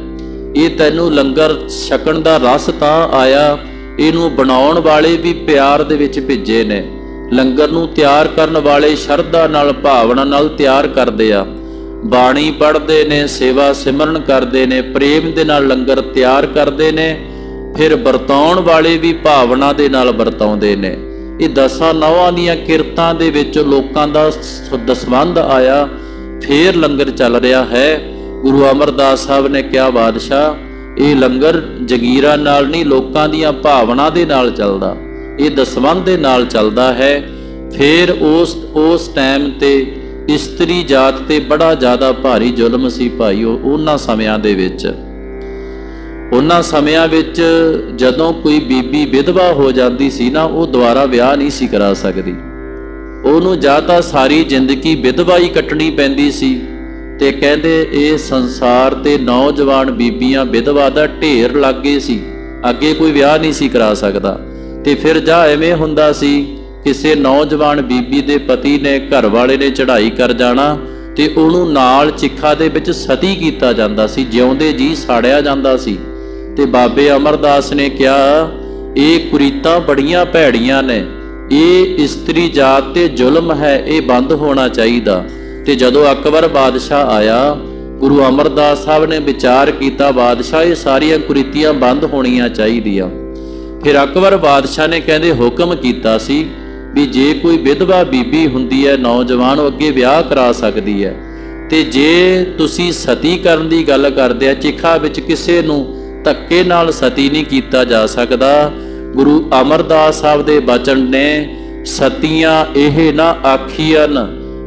ਇਹ ਤੈਨੂੰ ਲੰਗਰ ਛਕਣ ਦਾ ਰਸ ਤਾਂ ਆਇਆ, ਇਹਨੂੰ ਬਣਾਉਣ ਵਾਲੇ ਵੀ ਪਿਆਰ ਦੇ ਵਿੱਚ ਭਿੱਜੇ ਨੇ। ਲੰਗਰ ਨੂੰ ਤਿਆਰ ਕਰਨ ਵਾਲੇ ਸ਼ਰਧਾ ਨਾਲ, ਭਾਵਨਾ ਨਾਲ ਤਿਆਰ ਕਰਦੇ ਆ। ਬਾਣੀ ਪੜ੍ਹਦੇ ਨੇ, ਸੇਵਾ ਸਿਮਰਨ ਕਰਦੇ ਨੇ, ਪ੍ਰੇਮ ਦੇ ਨਾਲ ਲੰਗਰ ਤਿਆਰ ਕਰਦੇ ਨੇ, ਫਿਰ ਵਰਤਾਉਣ ਵਾਲੇ ਵੀ ਭਾਵਨਾ ਦੇ ਨਾਲ ਵਰਤਾਉਂਦੇ ਨੇ। ਇਹ ਦਸਾਂ ਨੌਆਂ ਦੀਆਂ ਕਿਰਤਾਂ ਦੇ ਵਿੱਚ ਲੋਕਾਂ ਦਾ ਦਸਵੰਧ ਆਇਆ, ਫੇਰ ਲੰਗਰ ਚੱਲ ਰਿਹਾ ਹੈ। ਗੁਰੂ ਅਮਰਦਾਸ ਸਾਹਿਬ ਨੇ ਕਿਹਾ, ਬਾਦਸ਼ਾਹ, ਇਹ ਲੰਗਰ ਜਗੀਰਾਂ ਨਾਲ ਨਹੀਂ, ਲੋਕਾਂ ਦੀਆਂ ਭਾਵਨਾ ਦੇ ਨਾਲ ਚੱਲਦਾ। ਇਹ ਦਸਵੰਧ ਦੇ ਨਾਲ ਚੱਲਦਾ ਹੈ। ਫੇਰ ਉਸ ਉਸ ਟਾਈਮ ਤੇ ਇਸਤਰੀ ਜਾਤ ਤੇ ਬੜਾ ਜ਼ਿਆਦਾ ਭਾਰੀ ਜ਼ੁਲਮ ਸੀ ਭਾਈਓ ਉਹਨਾਂ ਸਮਿਆਂ ਦੇ ਵਿੱਚ। ਉਹਨਾਂ ਸਮਿਆਂ ਵਿੱਚ ਜਦੋਂ ਕੋਈ ਬੀਬੀ ਵਿਧਵਾ ਹੋ ਜਾਂਦੀ ਸੀ ਨਾ, ਉਹ ਦੁਬਾਰਾ ਵਿਆਹ ਨਹੀਂ ਸੀ ਕਰਾ ਸਕਦੀ। ਉਹਨੂੰ ਜਾਂ ਤਾਂ ਸਾਰੀ ਜ਼ਿੰਦਗੀ ਵਿਧਵਾ ਹੀ ਕੱਟਣੀ ਪੈਂਦੀ ਸੀ ਤੇ ਕਹਿੰਦੇ ਇਹ ਸੰਸਾਰ ਤੇ ਨੌਜਵਾਨ ਬੀਬੀਆਂ ਵਿਧਵਾ ਦਾ ਢੇਰ ਲੱਗੇ ਸੀ, ਅੱਗੇ ਕੋਈ ਵਿਆਹ ਨਹੀਂ ਸੀ ਕਰਾ ਸਕਦਾ। ਤੇ ਫਿਰ ਜਾਂ ਐਵੇਂ ਹੁੰਦਾ ਸੀ ਕਿਸੇ ਨੌਜਵਾਨ ਬੀਬੀ ਦੇ ਪਤੀ ਨੇ ਘਰ ਵਾਲੇ ਨੇ ਚੜ੍ਹਾਈ ਕਰ ਜਾਣਾ ਤੇ ਉਹਨੂੰ ਨਾਲ ਚਿੱਖਾ ਦੇ ਵਿੱਚ ਸਤੀ ਕੀਤਾ ਜਾਂਦਾ ਸੀ, ਜਿਉਂਦੇ ਜੀ ਸਾੜਿਆ ਜਾਂਦਾ ਸੀ। ਤੇ ਬਾਬੇ ਅਮਰਦਾਸ ਨੇ ਕਿਹਾ, ਇਹ ਕੁਰੀਤਾਂ ਬੜੀਆਂ ਭੈੜੀਆਂ ਨੇ। ਇਹ ਇਸਤਰੀ ਜਾਤ ਤੇ ਜ਼ੁਲਮ ਹੈ, ਇਹ ਬੰਦ ਹੋਣਾ ਚਾਹੀਦਾ। ਤੇ ਜਦੋਂ ਅਕਬਰ ਬਾਦਸ਼ਾਹ ਆਇਆ, ਗੁਰੂ ਅਮਰਦਾਸ ਸਾਹਿਬ ਨੇ ਵਿਚਾਰ ਕੀਤਾ, ਬਾਦਸ਼ਾਹ, ਇਹ ਸਾਰੀਆਂ ਕੁਰੀਤੀਆਂ ਬੰਦ ਹੋਣੀਆਂ ਚਾਹੀਦੀਆਂ। ਫਿਰ ਅਕਬਰ ਬਾਦਸ਼ਾਹ ਨੇ ਕਹਿੰਦੇ ਹੁਕਮ ਕੀਤਾ ਸੀ ਵੀ ਜੇ ਕੋਈ ਵਿਧਵਾ ਬੀਬੀ ਹੁੰਦੀ ਹੈ, ਨੌਜਵਾਨ ਉਹ ਅੱਗੇ ਵਿਆਹ ਕਰਾ ਸਕਦੀ ਹੈ। ਤੇ ਜੇ ਤੁਸੀਂ ਸਤੀ ਕਰਨ ਦੀ ਗੱਲ ਕਰਦੇ ਆ, ਚਿਖਾ ਵਿੱਚ ਕਿਸੇ ਨੂੰ ਧੱਕੇ ਨਾਲ ਸਤੀ ਨਹੀਂ ਕੀਤਾ ਜਾ ਸਕਦਾ। ਗੁਰੂ ਅਮਰਦਾਸ ਸਾਹਿਬ ਦੇ ਬਚਨ ਨੇ, ਸਤੀਆਂ ਇਹ ਨਾ ਆਖੀਆਂ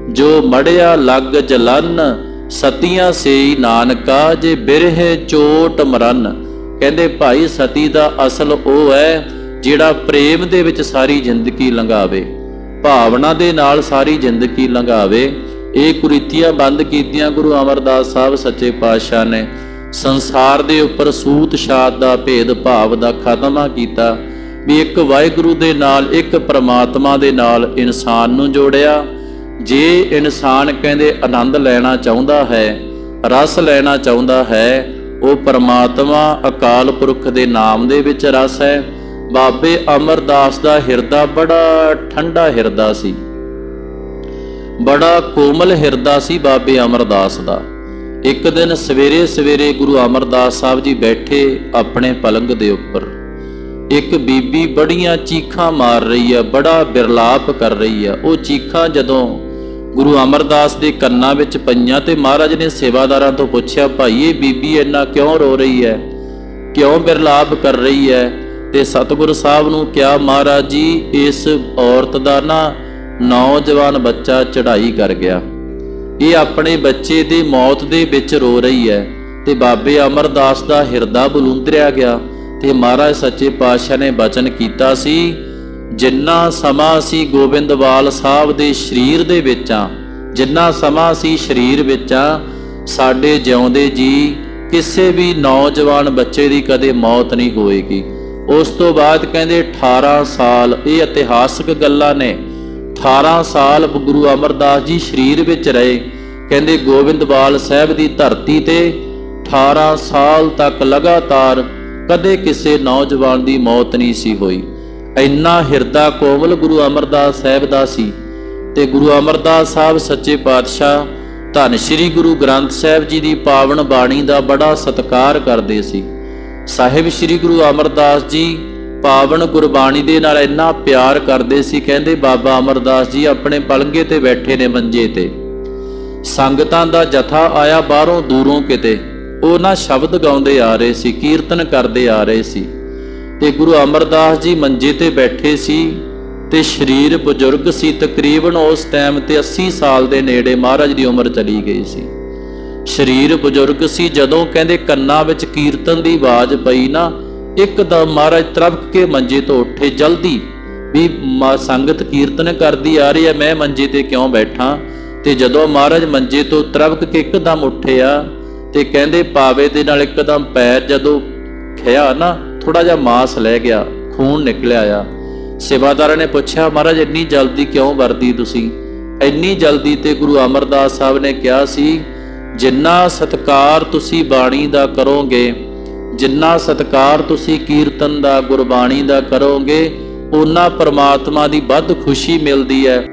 ਜੋ ਮੜਿਆ ਲੱਗ ਜਲਨ, ਸਤੀਆਂ ਸੇਈ ਨਾਨਕਾ, ਜੇ ਬਿਰਹਿ ਚੋਟ ਮਰਨ। ਕਹਿੰਦੇ ਭਾਈ ਸਤੀ ਦਾ ਅਸਲ ਉਹ ਹੈ ਜਿਹੜਾ ਪ੍ਰੇਮ ਦੇ ਵਿੱਚ ਸਾਰੀ ਜ਼ਿੰਦਗੀ ਲੰਘਾਵੇ, ਭਾਵਨਾ ਦੇ ਨਾਲ ਸਾਰੀ ਜ਼ਿੰਦਗੀ ਲੰਘਾਵੇ, ਇਹ ਕੁਰੀਤੀਆਂ ਬੰਦ ਕੀਤੀਆਂ ਗੁਰੂ ਅਮਰਦਾਸ ਸਾਹਿਬ ਸੱਚੇ ਪਾਤਸ਼ਾਹ ਨੇ। ਸੰਸਾਰ ਦੇ ਉੱਪਰ ਸੂਤ ਸ਼ਾਤ ਦਾ ਭੇਦ ਭਾਵ ਦਾ ਖਾਤਮਾ ਕੀਤਾ, ਵੀ ਇੱਕ ਵਾਹਿਗੁਰੂ ਦੇ ਨਾਲ, ਇੱਕ ਪ੍ਰਮਾਤਮਾ ਦੇ ਨਾਲ ਇਨਸਾਨ ਨੂੰ ਜੋੜਿਆ। ਜੇ ਇਨਸਾਨ ਕਹਿੰਦੇ ਆਨੰਦ ਲੈਣਾ ਚਾਹੁੰਦਾ ਹੈ, ਰਸ ਲੈਣਾ ਚਾਹੁੰਦਾ ਹੈ, ਉਹ ਪਰਮਾਤਮਾ ਅਕਾਲ ਪੁਰਖ ਦੇ ਨਾਮ ਦੇ ਵਿੱਚ ਰਸ ਹੈ। ਬਾਬੇ ਅਮਰਦਾਸ ਦਾ ਹਿਰਦਾ ਬੜਾ ਠੰਡਾ ਹਿਰਦਾ ਸੀ। ਬੜਾ ਕੋਮਲ ਹਿਰਦਾ ਸੀ ਬਾਬੇ ਅਮਰਦਾਸ ਦਾ। ਇੱਕ ਦਿਨ ਸਵੇਰੇ ਸਵੇਰੇ ਗੁਰੂ ਅਮਰਦਾਸ ਸਾਹਿਬ ਜੀ ਬੈਠੇ ਆਪਣੇ ਪਲੰਗ ਦੇ ਉੱਪਰ। ਇੱਕ ਬੀਬੀ ਬੜੀਆਂ ਚੀਖਾਂ ਮਾਰ ਰਹੀ ਹੈ ਬੜਾ ਬਿਰਲਾਪ ਕਰ ਰਹੀ ਹੈ ਉਹ ਚੀਖਾਂ ਜਦੋਂ ਗੁਰੂ ਅਮਰਦਾਸ ਦੇ ਕੰਨਾਂ ਵਿੱਚ ਪਈਆਂ ਤੇ ਮਹਾਰਾਜ ਨੇ ਸੇਵਾਦਾਰਾਂ ਤੋਂ ਪੁੱਛਿਆ, ਭਾਈ, ਇਹ ਬੀਬੀ ਇੰਨਾ ਕਿਉਂ ਰੋ ਰਹੀ ਹੈ? ਕਿਉਂ ਬਿਰਲਾਪ ਕਰ ਰਹੀ ਹੈ? ਤੇ ਸਤਿਗੁਰ ਸਾਹਿਬ ਨੂੰ ਕਿਹਾ, ਮਹਾਰਾਜ ਜੀ, ਇਸ ਔਰਤ ਦਾ ਨਾ ਨੌਜਵਾਨ ਬੱਚਾ ਚੜ੍ਹਾਈ ਕਰ ਗਿਆ। ਇਹ ਆਪਣੇ ਬੱਚੇ ਦੀ ਮੌਤ ਦੇ ਵਿੱਚ ਰੋ ਰਹੀ ਹੈ ਤੇ ਬਾਬੇ ਅਮਰਦਾਸ ਦਾ ਹਿਰਦਾ ਬਲੁੰਦਰਿਆ ਗਿਆ ਤੇ ਮਹਾਰਾਜ ਸੱਚੇ ਪਾਤਸ਼ਾਹ ਨੇ ਬਚਨ ਕੀਤਾ ਸੀ, ਜਿੰਨਾ ਸਮਾਂ ਅਸੀਂ ਗੋਬਿੰਦਵਾਲ ਸਾਹਿਬ ਦੇ ਸਰੀਰ ਦੇ ਵਿੱਚ ਆ, ਜਿੰਨਾ ਸਮਾਂ ਅਸੀਂ ਸਰੀਰ ਵਿੱਚ ਆ, ਸਾਡੇ ਜਿਉਂਦੇ ਜੀ, ਕਿਸੇ ਵੀ ਨੌਜਵਾਨ ਬੱਚੇ ਦੀ ਕਦੇ ਮੌਤ ਨਹੀਂ ਹੋਏਗੀ। ਉਸ ਤੋਂ ਬਾਅਦ ਕਹਿੰਦੇ 18 ਸਾਲ, ਇਹ ਇਤਿਹਾਸਕ ਗੱਲਾਂ ਨੇ। 18 ਸਾਲ ਗੁਰੂ ਅਮਰਦਾਸ ਜੀ ਸਰੀਰ ਵਿੱਚ ਰਹੇ। ਕਹਿੰਦੇ ਗੋਬਿੰਦਵਾਲ ਸਾਹਿਬ ਦੀ ਧਰਤੀ ਤੇ 18 ਸਾਲ ਤੱਕ ਲਗਾਤਾਰ ਕਦੇ ਕਿਸੇ ਨੌਜਵਾਨ ਦੀ ਮੌਤ ਨਹੀਂ ਸੀ ਹੋਈ। ਇੰਨਾ ਹਿਰਦਾ ਕੋਮਲ ਗੁਰੂ ਅਮਰਦਾਸ ਸਾਹਿਬ ਦਾ ਸੀ। ਤੇ ਗੁਰੂ ਅਮਰਦਾਸ ਸਾਹਿਬ ਸੱਚੇ ਪਾਤਸ਼ਾਹ ਧੰਨ ਸ੍ਰੀ ਗੁਰੂ ਗ੍ਰੰਥ ਸਾਹਿਬ ਜੀ ਦੀ ਪਾਵਨ ਬਾਣੀ ਦਾ ਬੜਾ ਸਤਿਕਾਰ ਕਰਦੇ ਸੀ। ਸਾਹਿਬ ਸ੍ਰੀ ਗੁਰੂ ਅਮਰਦਾਸ ਜੀ ਪਾਵਨ ਗੁਰਬਾਣੀ ਦੇ ਨਾਲ ਇੰਨਾ ਪਿਆਰ ਕਰਦੇ ਸੀ, ਕਹਿੰਦੇ ਬਾਬਾ ਅਮਰਦਾਸ ਜੀ ਆਪਣੇ ਪਲੰਗੇ ਤੇ ਬੈਠੇ ਨੇ ਮੰਜੇ ਤੇ। ਸੰਗਤਾਂ ਦਾ ਜਥਾ ਆਇਆ ਬਾਹਰੋਂ ਦੂਰੋਂ ਕਿਤੇ। ਉਹ ਨਾ ਸ਼ਬਦ ਗਾਉਂਦੇ ਆ ਰਹੇ ਸੀ, ਕੀਰਤਨ ਕਰਦੇ ਆ ਰਹੇ ਸੀ। ਤੇ ਗੁਰੂ ਅਮਰਦਾਸ ਜੀ ਮੰਜੇ ਤੇ ਬੈਠੇ ਸੀ ਤੇ ਸਰੀਰ ਬਜ਼ੁਰਗ ਸੀ, ਤਕਰੀਬਨ ਉਸ ਟਾਈਮ ਤੇ 80 ਸਾਲ ਦੇ ਨੇੜੇ ਮਹਾਰਾਜ ਦੀ ਉਮਰ ਚਲੀ ਗਈ ਸੀ। ਸਰੀਰ ਬਜ਼ੁਰਗ ਸੀ, ਜਦੋਂ ਕਹਿੰਦੇ ਕੰਨਾਂ ਵਿੱਚ ਕੀਰਤਨ ਦੀ ਆਵਾਜ਼ ਪਈ ਨਾ, ਇੱਕਦਮ ਮਹਾਰਾਜ ਤਰਬਕ ਕੇ ਮੰਜੇ ਤੋਂ ਉੱਠੇ, ਜਲਦੀ ਵੀ ਸੰਗਤ ਕੀਰਤਨ ਕਰਦੀ ਆ ਰਹੀ ਹੈ, ਮੈਂ ਮੰਜੇ ਤੇ ਕਿਉਂ ਬੈਠਾ? ਤੇ ਜਦੋਂ ਮਹਾਰਾਜ ਮੰਜੇ ਤੋਂ ਤਰਬਕ ਕੇ ਇੱਕਦਮ ਉੱਠਿਆ ਤੇ ਕਹਿੰਦੇ ਪਾਵੇ ਦੇ ਨਾਲ ਇੱਕਦਮ ਪੈਰ ਜਦੋਂ ਖਿਆ ਨਾ ਥੋੜਾ ਜਿਹਾ ਮਾਸ ਲੈ ਗਿਆ, ਖੂਨ ਨਿਕਲਿਆ ਆ ਸੇਵਾਦਾਰਾਂ ਨੇ ਪੁੱਛਿਆ, ਮਹਾਰਾਜ, ਇੰਨੀ ਜਲਦੀ ਕਿਉਂ ਵਰਦੀ ਤੁਸੀਂ? ਇੰਨੀ ਜਲਦੀ ਤੇ ਗੁਰੂ ਅਮਰਦਾਸ ਸਾਹਿਬ ਨੇ ਕਿਹਾ ਸੀ ਜਿੰਨਾ ਸਤਕਾਰ ਤੁਸੀਂ ਬਾਣੀ ਦਾ ਕਰੋਗੇ, ਜਿੰਨਾ ਸਤਕਾਰ ਤੁਸੀਂ ਕੀਰਤਨ ਦਾ, ਗੁਰਬਾਣੀ ਦਾ ਕਰੋਗੇ ਉਹਨਾਂ ਪਰਮਾਤਮਾ ਦੀ ਵੱਧ ਖੁਸ਼ੀ ਮਿਲਦੀ ਹੈ।